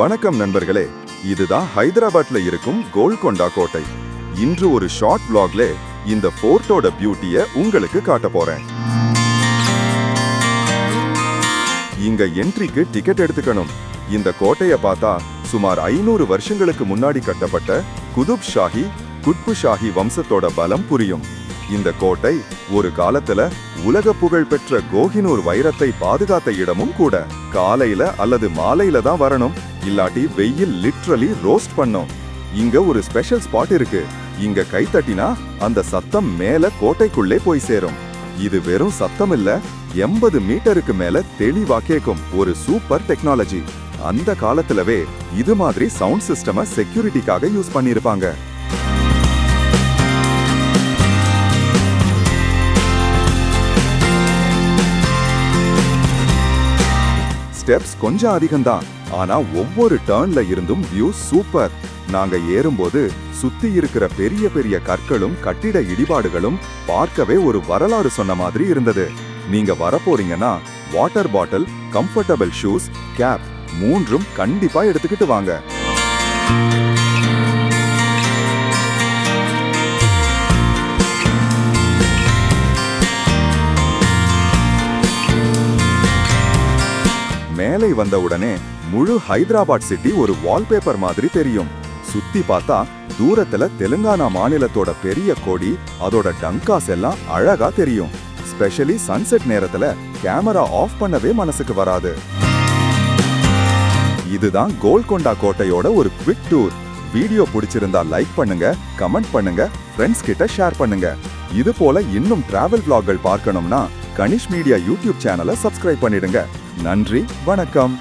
வணக்கம் நண்பர்களே. இதுதான் ஹைதராபாத்ல இருக்கும் கோல்கொண்டா கோட்டை. இன்று ஒரு ஷார்ட் பிளாக்ல இந்த ஃபோர்ட்டோட பியூட்டிய உங்களுக்கு காட்ட போறேன். இங்க என்ட்ரிக்கு டிக்கெட் எடுத்துக்கணும். இந்த கோட்டைய பார்த்தா சுமார் ஐநூறு வருஷங்களுக்கு முன்னாடி கட்டப்பட்ட குதுப் ஷாஹி குட்பு ஷாஹி வம்சத்தோட பலம் புரியும். இந்த கோட்டை ஒரு காலத்துல உலக புகழ் பெற்ற கோஹினூர் வைரத்தை பாதுகாத்த இடமும் கூட. காலையில அல்லது மாலையில தான் வரணும். இல்லாட்டி வெயில் லிட்ரலி ரோஸ்ட் பண்ணும். இங்க ஒரு ஸ்பெஷல் ஸ்பாட் இருக்கு. இங்க கை தட்டினா அந்த சத்தம் மேல கோட்டைக்குள்ளே போய் சேரும். இது வெறும் சத்தம் இல்ல எண்பது மீட்டருக்கு மேல தெளிவா கேக்கும் ஒரு சூப்பர் டெக்னாலஜி அந்த காலத்துலவே இது மாதிரி சவுண்ட் சிஸ்டம செக்யூரிட்டிக்காக யூஸ் பண்ணிருப்பாங்க. ஸ்டெப்ஸ் கொஞ்சம் அதிகம்தான். ஆனா ஒவ்வொரு டர்ன்ல இருந்தும் வியூ சூப்பர் நாங்க ஏறும்போது சுத்தி இருக்கிற பெரிய பெரிய கற்களும் கட்டிட இடிபாடுகளும் பார்க்கவே ஒரு வரலாறு சொன்ன மாதிரி இருந்தது. நீங்க வரப்போறீங்கன்னா water bottle comfortable shoes cap மூன்றும் கண்டிப்பா எடுத்துக்கிட்டு வாங்க. மேலே வந்த உடனே முழு ஹைதராபாத் சிட்டி ஒரு வால்பேப்பர் மாதிரி தெரியும். சுத்தி பார்த்தா தூரத்துல தெலுங்கானா மாநிலத்தோட பெரிய கொடி அதோட டங்காஸ் எல்லாம் அழகா தெரியும். ஸ்பெஷலி சன்செட் நேரத்துல கேமரா ஆஃப் பண்ணவே மனசுக்கு வராது. இதுதான் கோல்கொண்டா கோட்டையோட ஒரு குவிக் டூர். வீடியோ பிடிச்சிருந்தா லைக் பண்ணுங்க கமெண்ட் பண்ணுங்க ஃப்ரெண்ட்ஸ் கிட்ட ஷேர் பண்ணுங்க. இது போல இன்னும் டிராவல் பிளாக்கள் பார்க்கணும்னா கனிஷ் மீடியா யூடியூப் சேனலை சப்ஸ்கிரைப் பண்ணிடுங்க. நன்றி வணக்கம்.